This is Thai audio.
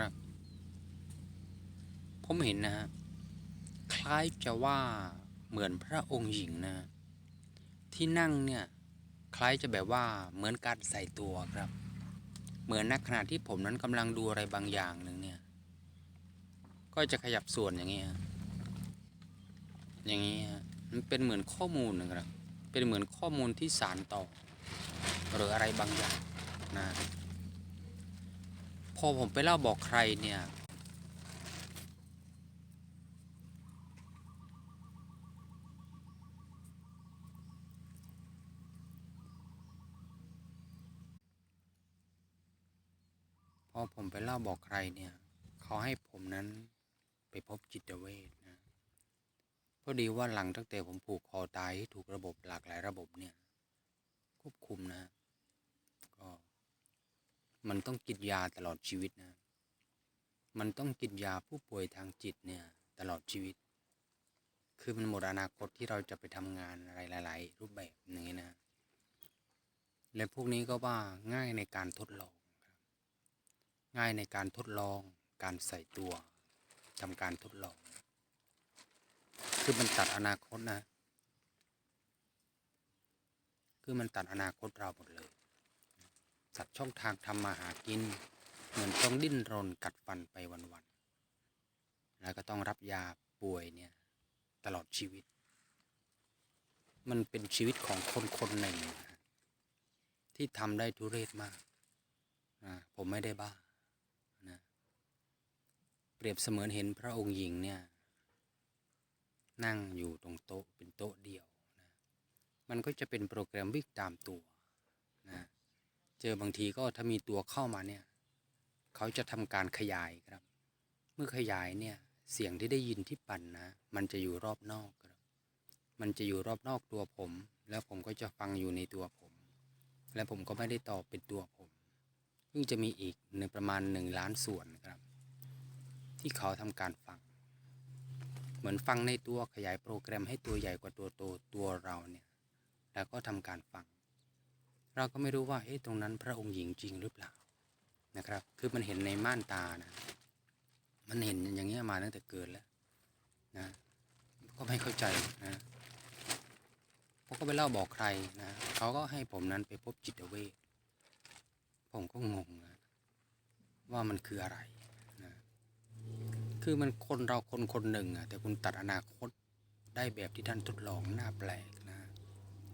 นะครับ ผมเห็นนะฮะคล้ายจะว่าเหมือนพระองค์หญิงนะ ที่นั่งเนี่ยคล้ายจะแบบว่าเหมือนการใส่ตัวครับ เหมือนนักขณะที่ผมนั้นกำลังดูอะไรบางอย่างหนึ่งเนี่ย ก็จะขยับส่วนอย่างเงี้ยอย่างนี้ฮะมันเป็นเหมือนข้อมูลนะครับ เป็นเหมือนข้อมูลที่สารต่อ หรืออะไรบางอย่างนะ พอผมไปเล่าบอกใครเนี่ย พอผมไปเล่าบอกใครเนี่ย เขาให้ผมนั้นไปพบจิตเวชนะพอดีว่าหลังตั้งแต่ผมผูกคอตายที่ถูกระบบหลากหลายระบบเนี่ย ควบคุมนะ มันต้องกินยาตลอดชีวิตนะ มันต้องกินยาผู้ป่วยทางจิตเนี่ยตลอดชีวิต คือมันหมดอนาคตที่เราจะไปทำงานอะไรหลาย ๆ รูปแบบอย่างนี้นะ และพวกนี้ก็ว่าง่ายในการทดลองครับ ง่ายในการทดลอง การใส่ตัวทำการทดลอง คือมันตัดอนาคตนะ คือมันตัดอนาคตเราหมดเลย สัตว์ช่องทางทำมาหากิน เหมือนต้องดิ้นรนกัดฟันไปวันๆ แล้วก็ต้องรับยาป่วยเนี่ย ตลอดชีวิต มันเป็นชีวิตของคนคนหนึ่งนะที่ทำได้ทุเรศมากนะผมไม่ได้บ้านะเปรียบเสมือนเห็นพระองค์หญิงเนี่ย นั่งอยู่ตรงโต๊ะเป็นโต๊ะเดียวนะมันก็จะเป็นโปรแกรมวิ่งตามตัว เจอบางทีก็ถ้ามีตัวเข้ามาเนี่ย เขาจะทำการขยายครับ เมื่อขยายเนี่ยเสียงที่ได้ยินที่ปั่นนะ มันจะอยู่รอบนอกครับ มันจะอยู่รอบนอกตัวผม แล้วผมก็จะฟังอยู่ในตัวผม และผมก็ไม่ได้ตอบเป็นตัวผมซึ่งจะมีอีกในประมาณหนึ่งล้านส่วนครับ ที่เขาทำการฟัง เหมือนฟังในตัวขยายโปรแกรมให้ตัวใหญ่กว่าตัวโตตัวเราเนี่ย แล้วก็ทำการฟัง เราก็ไม่รู้ว่าเอ๊ะตรงนั้นพระองค์หญิงจริงหรือเปล่านะครับ คือมันเห็นในม่านตานะ มันเห็นอย่างเงี้ยมาตั้งแต่เกิดแล้วนะ ก็ไม่เข้าใจนะผมก็ไปเล่าบอกใครนะเขาก็ให้ผมนั้นไปพบจิตเวชผมก็งงนะว่ามันคืออะไรนะคือมันคนเราคนคนหนึ่งอะแต่คุณตัดอนาคตได้แบบที่ท่านทดลองน่าแปลก